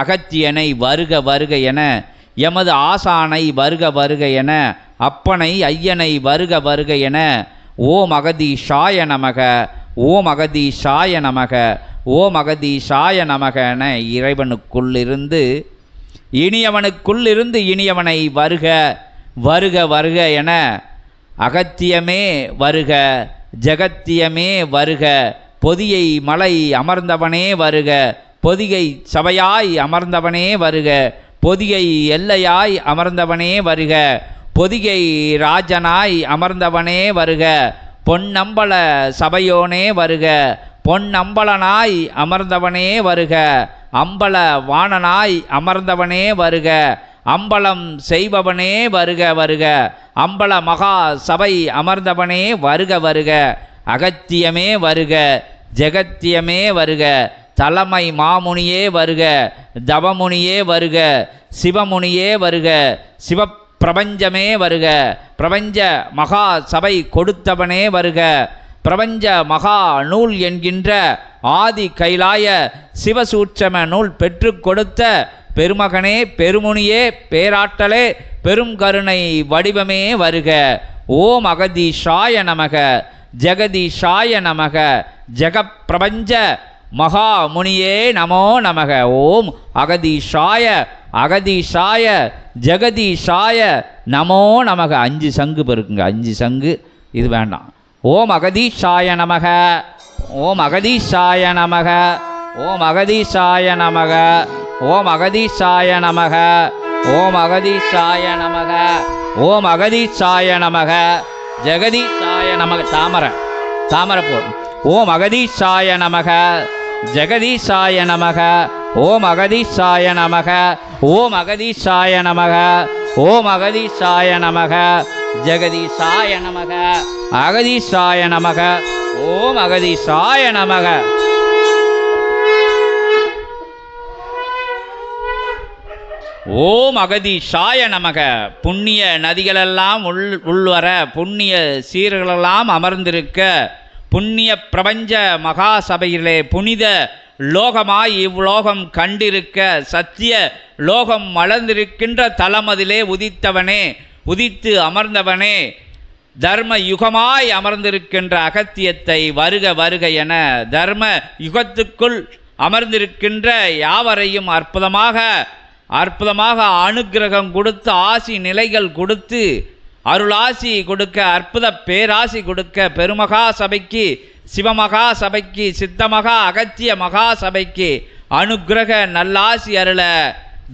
அகத்தியனை வருக வருக என எமது ஆசானை வருக வருக என அப்பனை ஐயனை வருக வருக என ஓம் அகதீஷாய நமக ஓம் அகதீஷாய நமக ஓம் அகதீஷாய நமக என இறைவனுக்குள்ளிருந்து இனியவனுக்குள்ளிருந்து இனியவனை வருக வருக வருக என அகத்தியமே வருக ஜகத்தியமே வருக பொதியை மலை அமர்ந்தவனே வருக பொதிகை சபையாய் அமர்ந்தவனே வருக பொதிகை எல்லையாய் அமர்ந்தவனே வருக பொதிகை ராஜனாய் அமர்ந்தவனே வருக பொன்னம்பல சபையோனே வருக பொன்னம்பலனாய் அமர்ந்தவனே வருக அம்பல வாணனாய் அமர்ந்தவனே வருக அம்பலம் செய்பவனே வருக வருக அம்பல மகா சபை அமர்ந்தவனே வருக வருக அகத்தியமே வருக ஜெகத்தியமே வருக தலைமை மாமுனியே வருக தவமுனியே வருக சிவமுனியே வருக சிவப்பிரபஞ்சமே வருக பிரபஞ்ச மகா சபை கொடுத்தவனே வருக பிரபஞ்ச மகா நூல் என்கின்ற ஆதி கைலாய சிவசூட்சம நூல் பெற்று கொடுத்த பெருமகனே பெருமுனியே பேராட்டலே பெருங்கருணை வடிவமே வருக. ஓம் அகதீஷாய நமக ஜெகதீஷாய நமக ஜெகப்பிரபஞ்ச மகா முனியே நமோ நமக. ஓம் அகதீஷாய அகதீஷாய ஜெகதீஷாய. நமோ நமக. அஞ்சு சங்கு பெருக்குங்க. அஞ்சு சங்கு. இது வேண்டாம். ஓம் அகதீஷாய நமக. ஓம் அகதீஷாய நமக. ஓம் அகதீஷாய நமக. ஓம் அகதீஷாய நமக. ஓம் அகதீஷாய நமக. ஓம் அகதீஷாய நமக. ஜெகதீஷாய நமக. தாமரை. தாமரை போ ஓம் அகதீஷாய நமக. ஜெகதீஷாய நமக. ஓம் அகதீஷாய நமக. ஓம் அகதீஷாய நமக. ஓம் அகதீஷாய நமக. ஜெகதீஷாய நமக. அகதீஷாய நமக. ஓம் அகதீஷாய நமக. ஓம் அகதீஷாய நமக. புண்ணிய நதிகளெல்லாம் உள் உள்வர புண்ணிய சீர்களெல்லாம் அமர்ந்திருக்க புண்ணிய பிரபஞ்ச மகா சபையிலே புனித லோகமாய் இவ்வுலோகம் கண்டிருக்க சத்திய லோகம் மலர்ந்திருக்கின்ற தலமதிலே உதித்தவனே உதித்து அமர்ந்தவனே தர்ம யுகமாய் அமர்ந்திருக்கின்ற அகத்தியத்தை வருக வருக என தர்ம யுகத்துக்குள் அமர்ந்திருக்கின்ற யாவரையும் அற்புதமாக அற்புதமாக அனுக்கிரகம் கொடுத்து ஆசி நிலைகள் கொடுத்து அருளாசி கொடுக்க அற்புத பேராசி கொடுக்க பெருமகா சபைக்கு சிவமகா சபைக்கு சித்தமகா அகத்திய மகா சபைக்கு அனுக்கிரக நல்லாசி அருள.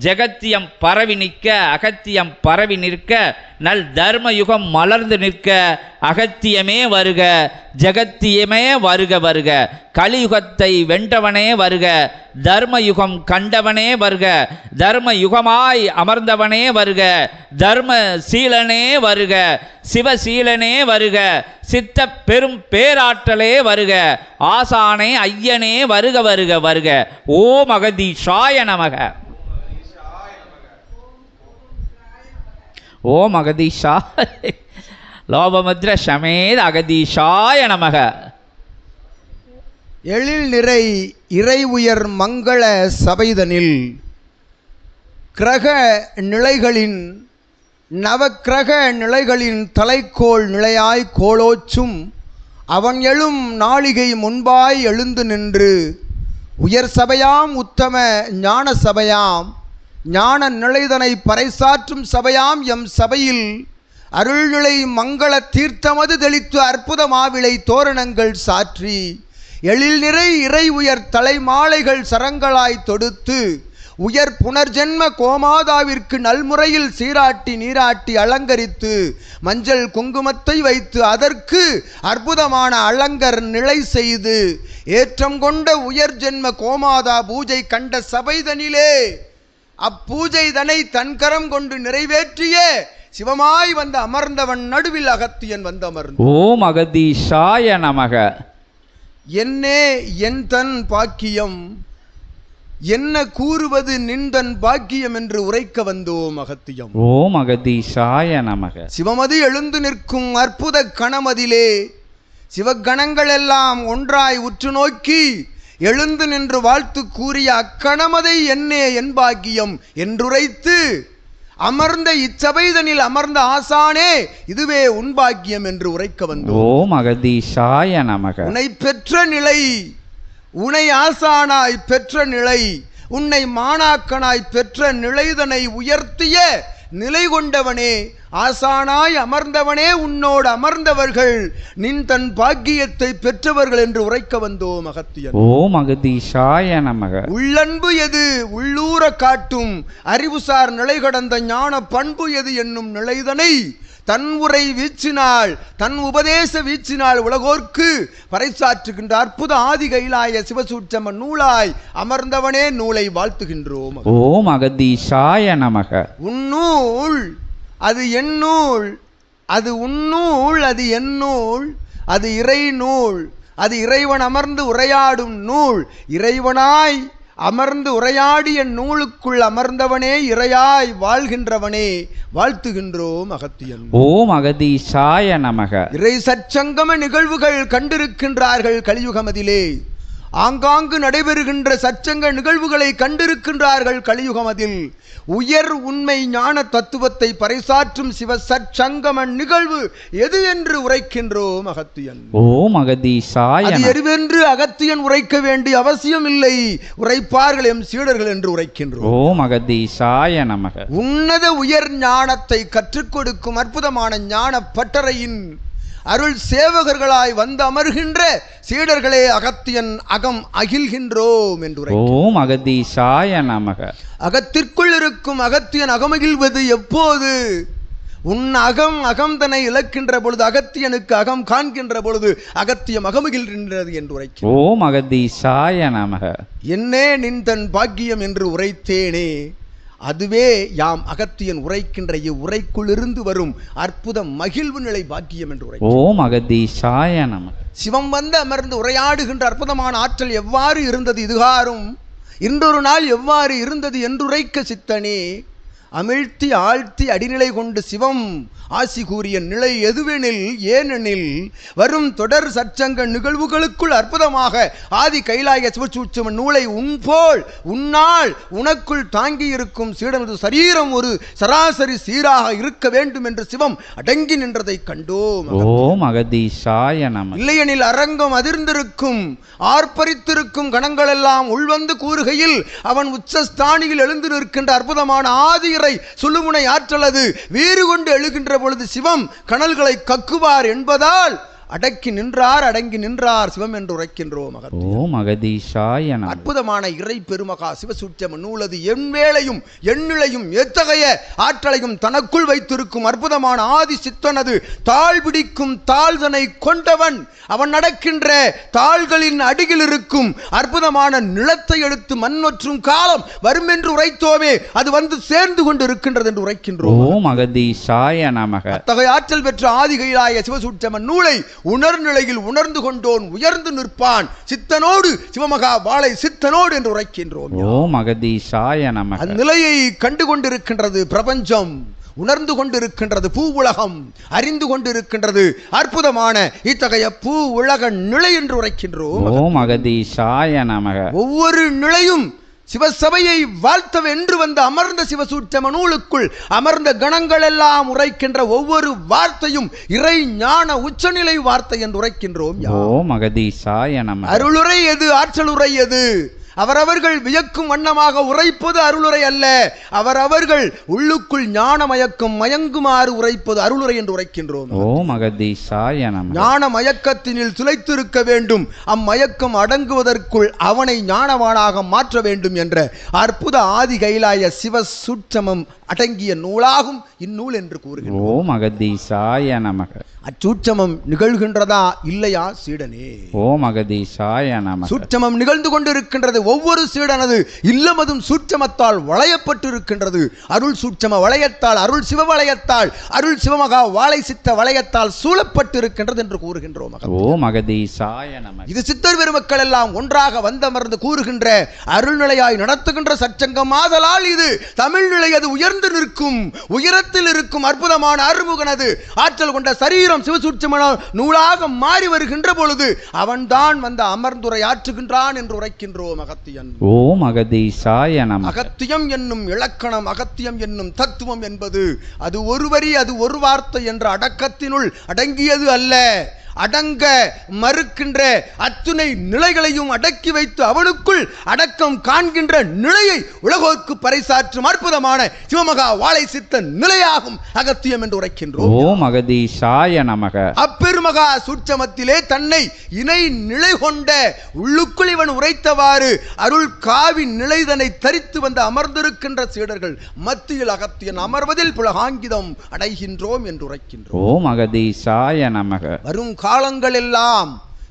ஜெகத்தியம் பரவி நிற்க அகத்தியம் பரவி நிற்க நல் தர்ம யுகம் மலர்ந்து நிற்க அகத்தியமே வருக ஜெகத்தியமே வருக வருக. கலியுகத்தை வென்றவனே வருக தர்ம யுகம் கண்டவனே வருக தர்ம யுகமாய் அமர்ந்தவனே வருக தர்ம சீலனே வருக சிவசீலனே வருக சித்த பெரும் பேராற்றலே வருக ஆசானே ஐயனே வருக வருக வருக. ஓம் அகதீஷாய நமக. ஓம் அகதீஷா லோபமுத்ர சமேத அகதீஷாய நமக. எழில் நிறை இறை உயர் மங்கள சபைதனில் கிரக நிலைகளின் நவக்கிரக நிலைகளின் தலைக்கோள் நிலையாய் கோலோச்சும் அவன் எழும் நாளிகை முன்பாய் எழுந்து நின்று உயர் சபையாம் உத்தம ஞான சபையாம் ஞான நிலைதனை பறைசாற்றும் சபையாம் எம் சபையில் அருள்நிலை மங்கள தீர்த்தமது தெளித்து அற்புத மாவிளை தோரணங்கள் சாற்றி எழில் நிறை இறை உயர் தலைமாலைகள் சரங்களாய் தொடுத்து உயர் புனர்ஜென்ம கோமாதாவிற்கு நல்முறையில் சீராட்டி நீராட்டி அலங்கரித்து மஞ்சள் குங்குமத்தை வைத்து அதற்கு அற்புதமான அலங்கர் நிலை செய்து ஏற்றம் கொண்ட உயர் ஜென்ம கோமாதா பூஜை கண்ட சபைதனிலே அப்பூஜை தனை தன்கரம் கொண்டு நிறைவேற்றிய சிவமாய் வந்து அமர்ந்தவன் நடுவில் அகத்தியன் வந்து அமர்ந்து ஓம் அகதீஷாய நமக. என்னே என் தன் பாக்கியம் என்ன கூறுவது நின்றன் பாக்கியம் என்று உரைக்க வந்தோம் அகத்தியம். ஓம் அகதீஷாய நமக. சிவமதி எழுந்து நிற்கும் அற்புத கணமதிலே சிவகணங்கள் எல்லாம் ஒன்றாய் உற்று நோக்கி எழுந்து நின்று வாழ்த்து கூறிய அக்கணமதை என்னே என் பாக்கியம் என்றுரைத்து அமர்ந்த இச்சபைதனில் அமர்ந்த ஆசானே இதுவே உன் பாக்கியம் என்று உரைக்க வந்தோம். ஓம் அகதீஷாய நமக. உன்னை பெற்ற நிலை உன்னை ஆசானாய் பெற்ற நிலை உன்னை மாணாக்கனாய் பெற்ற நிலைதனை உயர்த்திய நிலை கொண்டவனே ஆசானாய் அமர்ந்தவனே உன்னோடு அமர்ந்தவர்கள் நின் தன் பாக்கியத்தை பெற்றவர்கள் என்று உரைக்க வந்தோம் அகத்தியன். ஓம் அகதீஷாய நமக. உள்ளன்பு எது? உள்ளூர காட்டும் அறிவுசார் நிலை கடந்த ஞான பண்பு எது என்னும் நிலைதனை தன் உரை வீச்சினால் தன் உபதேச வீச்சினால் உலகோர்க்கு பறைசாற்றுகின்ற அற்புத ஆதி கைலாய சிவசூட்சம நூலாய் அமர்ந்தவனே நூலை வாழ்த்துகின்றோம். ஓம் அகதீஷாய நமக. உன்னூல் அது என் நூல் அது உன்னூல் அது என் நூல் அது இறை நூல் அது இறைவன் அமர்ந்து உரையாடும் நூல் இறைவனாய் அமர்ந்து உரையாடிய நூலுக்குள் அமர்ந்தவனே இறையாய் வாழ்கின்றவனே வாழ்த்துகின்றோம் அகத்தியன். ஓம் அகதீஷாய நமக. இறை சச்சங்கம நிகழ்வுகள் கண்டிருக்கின்றார்கள் கலியுகமதிலே. ஆங்காங்கு நடைபெறுகின்ற சச்சங்க நிகழ்வுகளை கண்டிருக்கின்றார்கள் கலியுகமதில் உயர் உண்மை ஞான தத்துவத்தை பறைசாற்றும் சிவ சச்சங்கம நிகழ்வு எது என்று உரைக்கின்றோம் அகத்தியன். ஓம் அகதீஷாய அது நமக எதுவென்று அகத்தியன் உரைக்க வேண்டிய அவசியம் இல்லை. உரைப்பார்கள் எம் சீடர்கள் என்று உரைக்கின்றோம். ஓம் அகதீஷாய நமக. உன்னத உயர் ஞானத்தை கற்றுக் கொடுக்கும் அற்புதமான ஞான பட்டறையின் அருள் சேவகர்களாய் வந்து அமர்கின்ற சீடர்களே அகத்தியன் அகம் அகில்கின்றோம் என்று ஓம் அகதீஷாய நமக. அகத்திற்குள் இருக்கும் அகத்தியன் அகமகிழ்வது எப்போது? உன் அகம் அகம்தனை இழக்கின்ற பொழுது அகத்தியனுக்கு அகம் காண்கின்ற பொழுது அகத்தியம் அகமகிழ்கின்றது என்று உரைக்கும் ஓம் அகதீஷாய நமக. என்னே நின் தன் பாக்கியம் என்று உரைத்தேனே. அதுவே யாம் அகத்தியன் உரைக்கின்ற இவ்வுரைக்குள்ளிருந்து வரும் அற்புத மகிழ்வு நிலை பாக்கியம் என்று உரை ஓம் அகதீஷாய நமக சிவம் வந்து அமர்ந்து உரையாடுகின்ற அற்புதமான ஆற்றல் எவ்வாறு இருந்தது இதுகாரும் இன்றொரு நாள் எவ்வாறு இருந்தது என்றுரைக்க சித்தனே அமிழ்த்தி ஆழ்த்தி அடிநிலை கொண்டு சிவம். ஆசி கூறிய நிலை எதுவெனில் ஏனெனில் வரும் தொடர் சச்சங்க நிகழ்வுகளுக்குள் அற்புதமாக ஆதி கைலாய சிவசூட்சம நூலை உன்போல் உன்னால் உனக்குள் தாங்கி இருக்கும் சீடனது சரீரம் ஒரு சராசரி சீராக இருக்க வேண்டும் என்று சிவம் அடங்கி நின்றதை கண்டோம். ஓம் அகதீஷாய நமக இல்லையெனில் அரங்கம் அதிர்ந்திருக்கும் ஆர்ப்பரித்திருக்கும் கணங்களெல்லாம் உள்வந்து கூறுகையில் அவன் உச்சஸ்தானியில் எழுந்து நிற்கின்ற அற்புதமான ஆதியரை சுழுமுனை ஆற்றலது. வீறு கொண்டு எழுகின்ற பொழுது சிவம் கனல்களை கக்குவார் என்பதால் அடக்கி நின்றார் அடங்கி நின்றார் சிவம் என்று உரைக்கின்றோம் ஓம் அகதீஷாய அற்புதமான இறை பெருமகா சிவசூட்சம நூலது எண்வேளையும் எண்ணிலையும் எத்தகைய ஆற்றலையும் தனக்குள் வைத்திருக்கும் அற்புதமான ஆதி சித்தனது தாழ் பிடிக்கும் தாழ்தனை கொண்டவன். அவன் நடக்கின்ற தாள்களின் அடியில் இருக்கும் அற்புதமான நிலத்தை எடுத்து மண்ணொற்றும் காலம் வரும் என்று உரைத்தோமே அது வந்து சேர்ந்து கொண்டு இருக்கின்றது என்று உரைக்கின்றோம். ஓம் அகதீஷாய நமக. அத்தகைய ஆற்றல் பெற்ற ஆதிகைலாய சிவசூட்சம நூலை உணர்நிலையில் உணர்ந்து கொண்டோன் உயர்ந்து நிற்பான். சித்தனோடு சிவமகா வாளை சித்தனோடு என்று உரைக்கின்றோம் ஓம் அகதீஷாய நமக. அந்நிலையை கண்டு கொண்டிருக்கின்றது பிரபஞ்சம் உணர்ந்து கொண்டிருக்கின்றது பூ உலகம் அறிந்து கொண்டிருக்கின்றது அற்புதமான இத்தகைய பூ உலக நிலை என்று உரைக்கின்றோம். ஓம் அகதீஷாய நமக. ஒவ்வொரு நிலையும் சிவசபையை வாழ்த்த வென்று வந்து அமர்ந்த சிவசூட்சம நூலுக்குள் அமர்ந்த கணங்கள் எல்லாம் உரைக்கின்ற ஒவ்வொரு வார்த்தையும் இறை ஞான உச்சநிலை வார்த்தை என்று உரைக்கின்றோம். ஓம் அகதீஷாய நமக அருளுரை எது ஆற்றலுரை எது அவரவர்கள் வியக்கும் வண்ணமாக உரைப்பது அருளுரை அல்ல. அவரவர்கள் உள்ளுக்குள் ஞான மயக்கம் மயங்குமாறு உரைப்பது அருளுரை என்று உரைக்கின்றோம். ஓம் அகதீஷாய நமக ஞான மயக்கத்தினில் துளைத்திருக்க வேண்டும். அம்மயக்கம் அடங்குவதற்குள் அவனை ஞானவானாக மாற்ற வேண்டும் என்ற அற்புத ஆதி கைலாய சிவ சூட்சமம் அடங்கிய நூலாகும் இந்நூல் என்று கூறுகிறோம் ஓம் நமக. அச்சூட்சமம் நிகழ்கின்றதா இல்லையா சீடனே? ஓம் அகதீஷாய நமக. சூட்சமம் நிகழ்ந்து கொண்டிருக்கின்றது ஒவ்வொரு சீடனது இல்லமதும் சூட்சமத்தால் வளையப்பட்டிருக்கின்றது. அருள் சூட்சம வளையத்தால் அருள் சிவ வளையத்தால் அருள் சிவமகா வாழை சித்த வளையத்தால் சூழப்பட்டிருக்கின்றது என்று கூறுகின்றோம் ஓம் அகதீசாய நமக. இது சித்தர் பெருமக்கள் எல்லாம் ஒன்றாக வந்தமர்ந்து கூறுகின்ற அருள்நிலையாய் நடத்துகின்ற சச்சங்கம் ஆதலால் இது தமிழ் நிலை அது உயர்ந்து நிற்கும் உயரத்தில் இருக்கும் அற்புதமான அருமுகனது ஆற்றல் கொண்ட சரீரம் சிவசூட்சமான நூலாக மாறி வருகின்ற பொழுது அவன்தான் வந்து அமர்ந்துரை ஆற்றுகின்றான் என்று உரைக்கின்றோம் அகத்தியன் ஓம் அகதீசாய அகத்தியம் என்னும் இலக்கணம் அகத்தியம் என்னும் தத்துவம் என்பது அது ஒரு வரி அது ஒரு வார்த்தை என்ற அடக்கத்தினுள் அடங்கியது அல்ல. அடங்க மறுக்கின்ற அத்துணை நிலைகளையும் அடக்கி வைத்து அவனுக்குள் அடக்கம் காண்கின்ற நிலையை உலகோர்க்கு பறைசாற்றும் அற்புதமான சிவமகா வாழை சித்த நிலையாகும் அகத்தியம் என்று உரைக்கின்றோம். ஓம் அகதீசாய நமக. அப்பெருமகா சூட்சமத்திலே தன்னை இணை நிலை கொண்ட உள்ளுக்குள் இவன் உரைத்தவாறு அருள் காவி நிலைதனை தரித்து வந்து அமர்ந்திருக்கின்ற சீடர்கள் மத்தியில் அகத்தியன் அமர்வதில் புலகாங்கிதம் அடைகின்றோம் என்று உரைக்கின்றோம். ஓம் அகதீசாய நமக. வரும் காலங்களெல்லாம்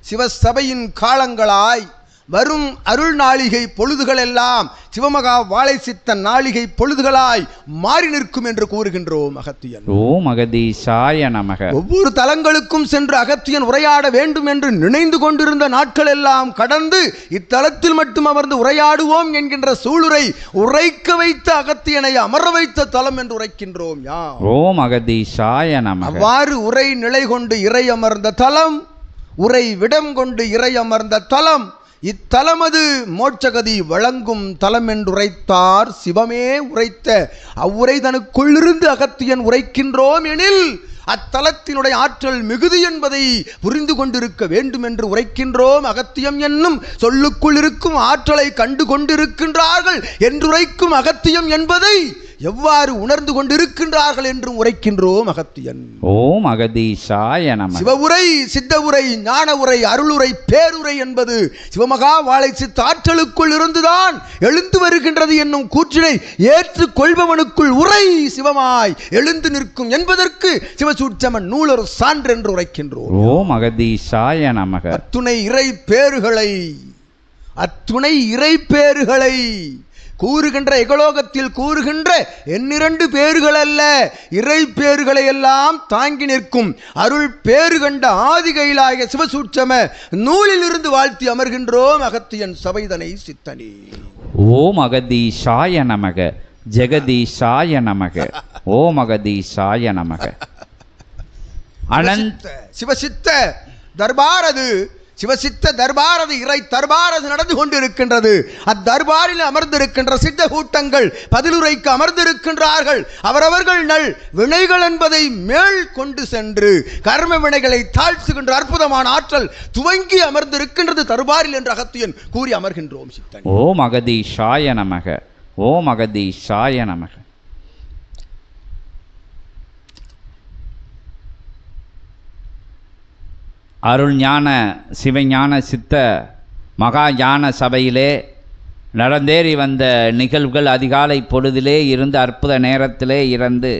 சிவசபையின் காலங்களாய் வரும் அருள் நாளிகை பொழுதுகள் எல்லாம் சிவமகா வாழை சித்த நாளிகை பொழுதுகளாய் மாறி நிற்கும் என்று கூறுகின்றோம் அகத்தியன். ஓம் அகதீசாய நமக. ஒவ்வொரு தலங்களுக்கும் சென்று அகத்தியன் உரையாட வேண்டும் என்று நினைந்து கொண்டிருந்த நாட்கள் எல்லாம் கடந்து இத்தலத்தில் மட்டும் அமர்ந்து உரையாடுவோம் என்கின்ற சூளுரை உரைக்க வைத்த அகத்தியனை அமர வைத்த தலம் என்று உரைக்கின்றோம். யா ஓம் அகதீசாய நமக. அவ்வாறு உரை நிலை கொண்டு இறை அமர்ந்த தலம் உரை விடம் கொண்டு இறை அமர்ந்த தலம் இத்தலமது மோட்சகதி வழங்கும் தலம் என்றுரைத்தார் சிவமே உரைத்த. அவ்வுரைதனுக்குள்ளிருந்து அகத்தியன் உரைக்கின்றோம் எனில் அத்தலத்தினுடைய ஆற்றல் மிகுதி என்பதை புரிந்து கொண்டிருக்க வேண்டும் என்று உரைக்கின்றோம். அகத்தியம் என்னும் சொல்லுக்குள் இருக்கும் ஆற்றலை கண்டு கொண்டிருக்கின்றார்கள் என்றுரைக்கும் அகத்தியம் என்பதை எவ்வாறு உணர்ந்து கொண்டிருக்கின்றார்கள் என்றும் உரைக்கின்றோம் அகத்தியன் ஓம் அகதீசாய நமக சிவவுரை சித்த உரை ஞான உரை அருளுரை பேருரை என்பது சிவமகா வாழை சித்த ஆற்றலுக்குள் இருந்துதான் எழுந்து வருகின்றது என்னும் கூற்றினை ஏற்றுக் கொள்பவனுக்குள் உரை சிவமாய் எழுந்து நிற்கும் என்பதற்கு சிவசூட்சமன் நூலொரு சான்று என்று உரைக்கின்றோம். ஓம் அகதீசாய நமக அத்துணை இறை பேறுகளை அத்துணை இறை பேறுகளை கூறுகின்ற எகலோகத்தில் கூறுகின்ற எண்ணிரண்டு பேறுகள் அல்ல இறை பேறுகளை எல்லாம் தாங்கி நிற்கும் அருள் பேறு கண்ட ஆதிகையிலாய சிவசூட்சம நூலிலிருந்து வாழ்த்தி அமர்கின்றோம் அகத்தியன் சபைதனை சித்தனே. ஓம் அகதீசாய நமக ஜெகதீசாய நமக ஓம் அகதீசாய நமக. அனந்த் சிவசித்த தர்பாரது சிவசித்த தர்பாரது இறை தர்பாரது நடந்து கொண்டிருக்கின்றது. அத்தர்பாரில் அமர்ந்திருக்கின்ற சித்த கூட்டங்கள் பதிலுரைக்கு அமர்ந்திருக்கின்றார்கள். அவரவர்கள் நல் வினைகள் என்பதை மேல் கொண்டு சென்று கர்ம வினைகளை தாழ்த்துகின்ற அற்புதமான ஆற்றல் துவங்கி அமர்ந்திருக்கின்றது தர்பாரில் என்று அகத்தியன் கூறி அமர்கின்றோம் சித்தன். ஓம் அகதீஷாய நமக. ஓம் அகதீஷாய நமக. அருள் ஞான சிவஞான சித்த மகா ஞான சபையிலே நடந்தேறி வந்த நிகழ்வுகள் அதிகாலை பொழுதிலே இருந்து அற்புத நேரத்திலே இறந்து